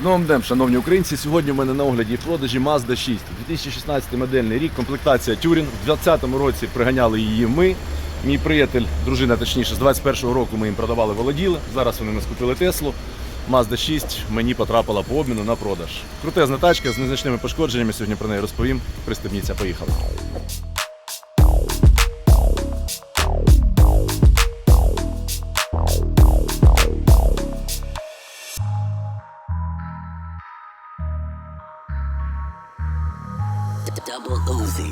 З новим днем, шановні українці. Сьогодні в мене на огляді продажі Mazda 6. 2016 модельний рік, комплектація Touring. В 2020 році приганяли її ми. Мій приятель, дружина точніше, з 21-го року ми їм продавали володіли. Зараз вони нас купили Теслу. Mazda 6 мені потрапила по обміну на продаж. Крутезна тачка з незначними пошкодженнями. Сьогодні про неї розповім. Пристебніться, поїхали. Uzi.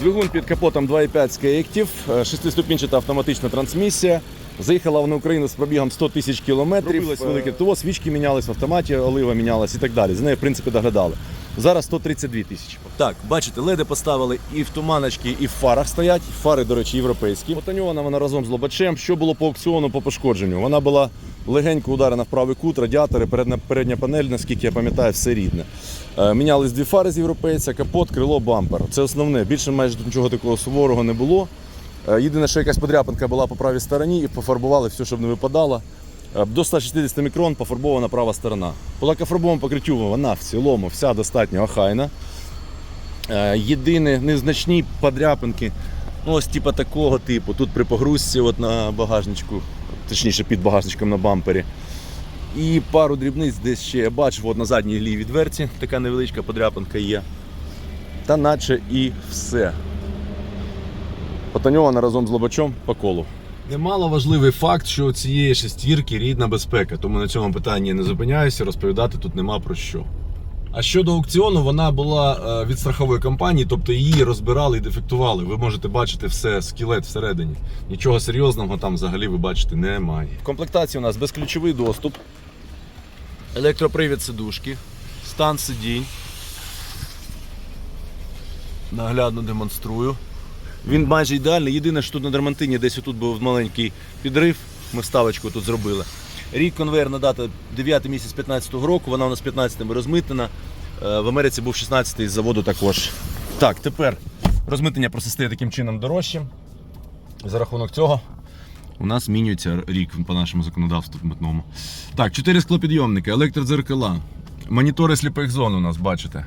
Двигун під капотом 2.5 Skyactiv, 6-ступінчата автоматична трансмісія. Заїхала вона в Україну з пробігом 100 тисяч кілометрів. Робилось велике ТО, свічки мінялись в автоматі, олива мінялась і так далі. За нею, в принципі, доглядали. Зараз 132 тисячі. Так, бачите, леди поставили і в туманочки, і в фарах стоять. Фари, до речі, європейські. Потоньована вона разом з лобачем. Що було по аукціону по пошкодженню? Вона була легенько ударена в правий кут, радіатори, передня, передня панель, наскільки я пам'ятаю, все рідне. Е, Мінялись дві фари з європейця, капот, крило, бампер. Це основне. Більше майже нічого такого суворого не було. Е, Єдине, що якась подряпинка була по правій стороні і пофарбували все, щоб не випадало. Е, До 160 мікрон пофарбована права сторона. По лакофарбовому покриттю вона в цілому вся достатньо охайна. Е, Єдине незначні подряпинки, ну ось типа такого типу. Тут при погрузці от на багажничку, точніше під багажничком на бампері. І пару дрібниць десь ще я бачив от на задній лівій дверці, така невеличка подряпинка є. Та наче і все. Потоньована разом з лобачом по колу. Немало важливий факт, що у цієї шестірки рідна безпека, тому на цьому питанні не зупиняюся, розповідати тут нема про що. А щодо аукціону, вона була е, від страхової компанії, тобто її розбирали і дефектували. Ви можете бачити все, скелет всередині. Нічого серйозного там взагалі ви бачити немає. В комплектації у нас безключовий доступ, електропривід сидушки, стан сидінь. Наглядно демонструю. Він майже ідеальний. Єдине, що тут на дермантині десь отут був маленький підрив. Ми вставочку тут зробили. Рік конвейерна дата 9 місяць 15-го року, вона у нас 15-ми розмитнена. Е, В Америці був 16-й з заводу також. Так, тепер розмитнення просто стає таким чином дорожчим. За рахунок цього у нас змінюється рік по нашому законодавству митному. Так, чотири склопідйомники, електродзеркала, монітори сліпих зон у нас, бачите.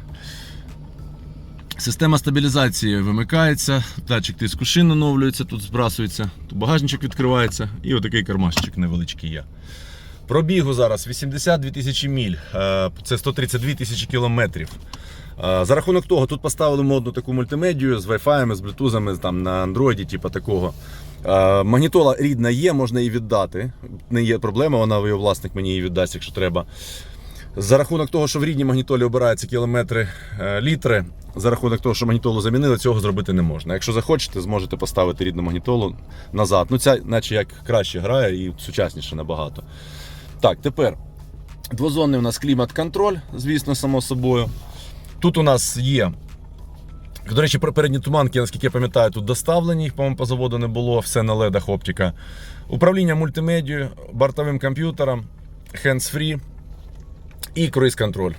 Система стабілізації вимикається, датчик тиску шин оновлюється, тут збрасується, тут багажничок відкривається і отакий кармашечок невеличкий є. Пробігу зараз 82 тисячі міль, е, це 132 тисячі кілометрів. Е, За рахунок того, тут поставили модну таку мультимедію з Wi-Fi, з Bluetooth, там на Android, типу такого. Е, Магнітола рідна є, можна її віддати. Не є проблема, вона його власник мені її віддасть, якщо треба. За рахунок того, що в рідній магнітолі обираються кілометри е, літри, за рахунок того, що магнітолу замінили, цього зробити не можна. Якщо захочете, зможете поставити рідну магнітолу назад. Ну, ця, наче як краще грає і сучасніше набагато. Так, тепер двозонний у нас клімат-контроль, звісно, само собою. Тут у нас є. До речі, про передні туманки, наскільки я пам'ятаю, тут доставлені, їх, по-моєму, по заводу не було, все на ледах оптика. Управління мультимедією, бортовим комп'ютером, hands-free і круїз-контроль.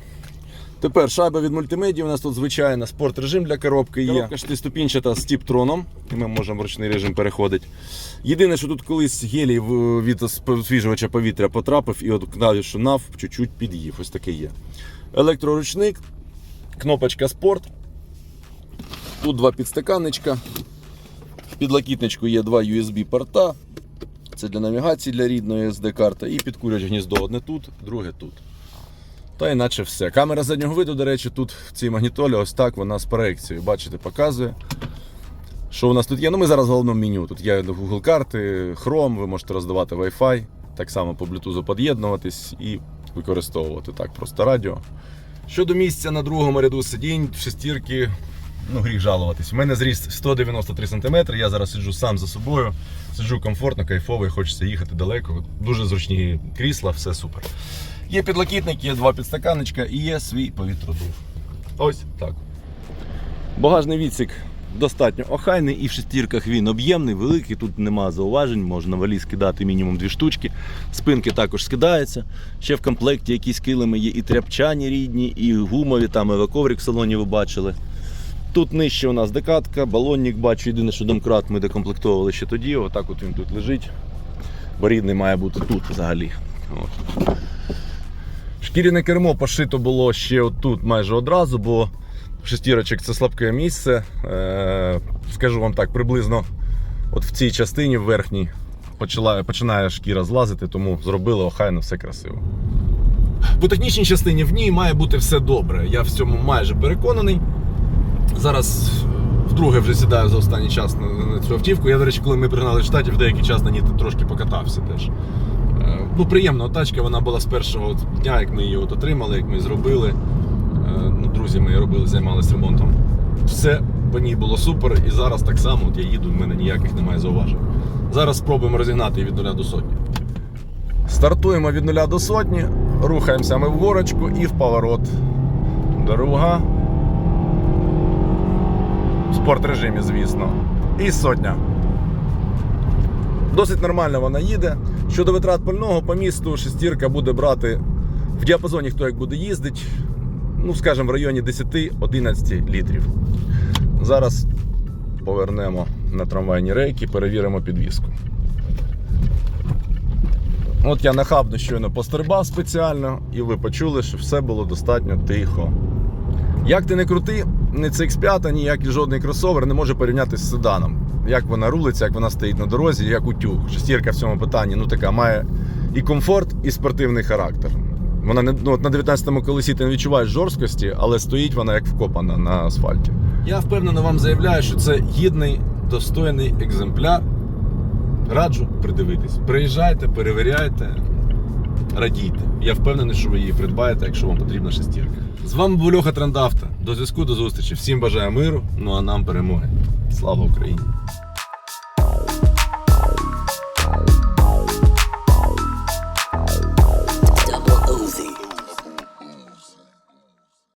Тепер шайба від мультимедії. У нас тут звичайна спорт режим для коробки є. Коробка шестиступінчата з тіп-троном, і ми можемо в ручний режим переходити. Єдине, що тут колись гелій від освіжувача повітря потрапив і от клавішу NAV чуть-чуть під'їв. Ось таке є. Електроручник, кнопочка спорт. Тут два підстаканничка. В підлокітничку є два USB-порта. Це для навігації для рідної SD-карти. І підкурювач гніздо. Одне тут, друге тут. Та іначе все. Камера заднього виду, до речі, тут в цій магнітолі ось так вона з проекцією. Бачите, показує. Що у нас тут є? Ну, ми зараз в головному меню. Тут є Google карти, Chrome, ви можете роздавати Wi-Fi, так само по Bluetooth під'єднуватись і використовувати так просто радіо. Щодо місця на другому ряду сидінь, шестірки, ну гріх жалуватись. У мене зріст 193 см, я зараз сиджу сам за собою, сиджу комфортно, кайфово, і хочеться їхати далеко. Дуже зручні крісла, все супер. Є підлокітник, є два підстаканничка і є свій повітродув. Ось так. Багажний відсік достатньо охайний і в шестірках він об'ємний, великий, тут нема зауважень, можна валіз скидати мінімум дві штучки. Спинки також скидаються. Ще в комплекті якісь килими є і тряпчані рідні, і гумові, там і коврик в салоні ви бачили. Тут нижче у нас декатка, балонник бачу, єдине, що домкрат ми докомплектовували ще тоді. Отак от він тут лежить. Бо рідний має бути тут взагалі. От. Шкіряне кермо пошито було ще отут майже одразу, бо шестірочок це слабке місце. Е, скажу вам так, приблизно от в цій частині в верхній починає шкіра злазити, тому зробили охайно все красиво. По технічній частині в ній має бути все добре. Я в цьому майже переконаний. Зараз вдруге вже сідаю за останній час на, цю автівку. Я, до речі, коли ми пригнали з штатів, деякий час на ній трошки покатався теж. Ну, приємна тачка, вона була з першого дня, як ми її от отримали, як ми зробили. Е, Ну, друзі мої робили, займалися ремонтом. Все по ній було супер, і зараз так само от я їду, в мене ніяких немає зауважень. Зараз спробуємо розігнати її від 0 до сотні. Стартуємо від нуля до сотні, рухаємося ми в горочку і в поворот. Дорога. В спорт режимі, звісно. І сотня. Досить нормально вона їде. Щодо витрат пального по місту, шестірка буде брати в діапазоні, хто як буде їздити, ну, скажімо, в районі 10-11 літрів. Зараз повернемо на трамвайні рейки, перевіримо підвіску. От я нахабно щойно пострибав спеціально, і ви почули, що все було достатньо тихо. Як ти не крути, ні CX5, ні як жодний кросовер не може порівнятися з седаном. Як вона рулиться, як вона стоїть на дорозі, як утюг. Шестірка в цьому питанні ну така має і комфорт, і спортивний характер. Вона не ну, от на 19-му колесі ти не відчуваєш жорсткості, але стоїть вона як вкопана на асфальті. Я впевнено вам заявляю, що це гідний, достойний екземпляр. Раджу придивитись. Приїжджайте, перевіряйте, радійте. Я впевнений, що ви її придбаєте, якщо вам потрібна шестірка. З вами був Льоха Трендавта. До зв'язку, до зустрічі. Всім бажаю миру, ну а нам перемоги. Слава Україні!